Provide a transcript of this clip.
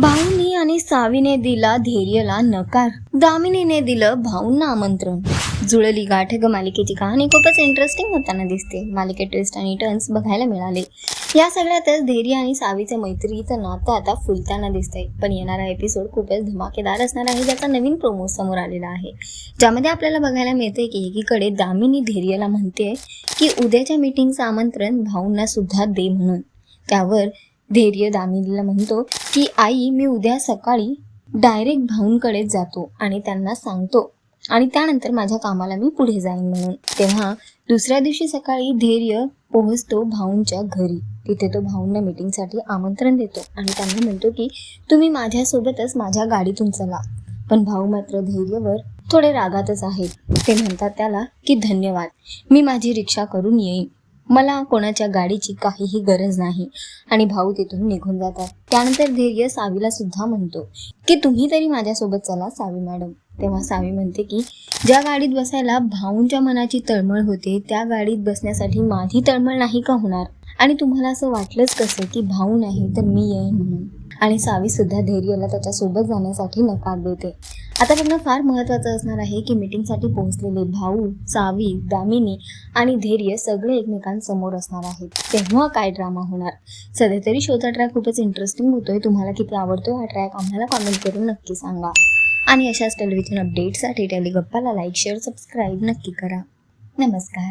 भाऊनी आणि सावीने दिला धैर्यला नकार. दामिनीने दिलं भाऊंना आमंत्रण. जुळली गाठ ग मालिकेची कहाणी खूपच इंटरेस्टिंग होताना दिसते. मालिकेत ट्विस्ट आणि टर्न्स बघायला मिळाले. या सगळ्यातच धैर्य आणि सावीचे मैत्रीचं नातं आता फुलताना दिसतंय. पण येणारा एपिसोड खूपच धमाकेदार असणार आहे ज्याचा नवीन प्रोमो समोर आलेला आहे. ज्यामध्ये आपल्याला बघायला मिळते की एकीकडे दामिनी धैर्यला म्हणते की उद्याच्या मीटिंगचं आमंत्रण भाऊंना सुद्धा दे म्हणून. त्यावर धैर्य दामिनीला म्हणतो की आई मी उद्या सकाळी डायरेक्ट भाऊंकडेच जातो आणि त्यांना सांगतो. आणि त्यानंतर माझ्या कामाला मी पुढे जाईन म्हणून. तेव्हा दुसऱ्या दिवशी सकाळी धैर्य पोहोचतो भाऊंच्या घरी. तिथे तो भाऊंना मीटिंगसाठी आमंत्रण देतो आणि त्यांना म्हणतो की तुम्ही माझ्यासोबतच माझ्या गाडीतून चला. पण भाऊ मात्र धैर्यवर थोडे रागातच आहेत ते म्हणतात त्याला की धन्यवाद. मी माझी रिक्षा करून येईन. मला कोणाच्या गाडीची काहीही गरज नाही. आणि भाऊ तिथून निघून जातात. त्यानंतर धैर्य सावीला सुद्धा म्हणतो की तुम्ही तरी माझ्यासोबत चला सावी मॅडम. तेव्हा सावी म्हणते की ज्या गाडीत बसायला भाऊंच्या मनाची तळमळ होते त्या गाडीत बसण्यासाठी माझी तळमळ नाही का होणार? आणि तुम्हाला असं वाटलंच कसं की भाऊ नाही तर मी येईन म्हणून? आणि सावीसुद्धा धैर्यला त्याच्यासोबत जाण्यासाठी नकार देते. आता त्यांना फार महत्त्वाचं असणार आहे की मीटिंगसाठी पोहोचलेले भाऊ सावी दामिनी आणि धैर्य सगळे एकमेकांसमोर असणार आहेत. तेव्हा काय ड्रामा होणार? सध्या तरी शोचा ट्रॅक खूपच इंटरेस्टिंग होतोय. तुम्हाला किती आवडतोय हा ट्रॅक आम्हाला कॉमेंट करून नक्की सांगा. आणि अशाच टेलिव्हिजन अपडेटसाठी टेलिगप्पाला लाईक शेअर सबस्क्राईब नक्की करा. नमस्कार.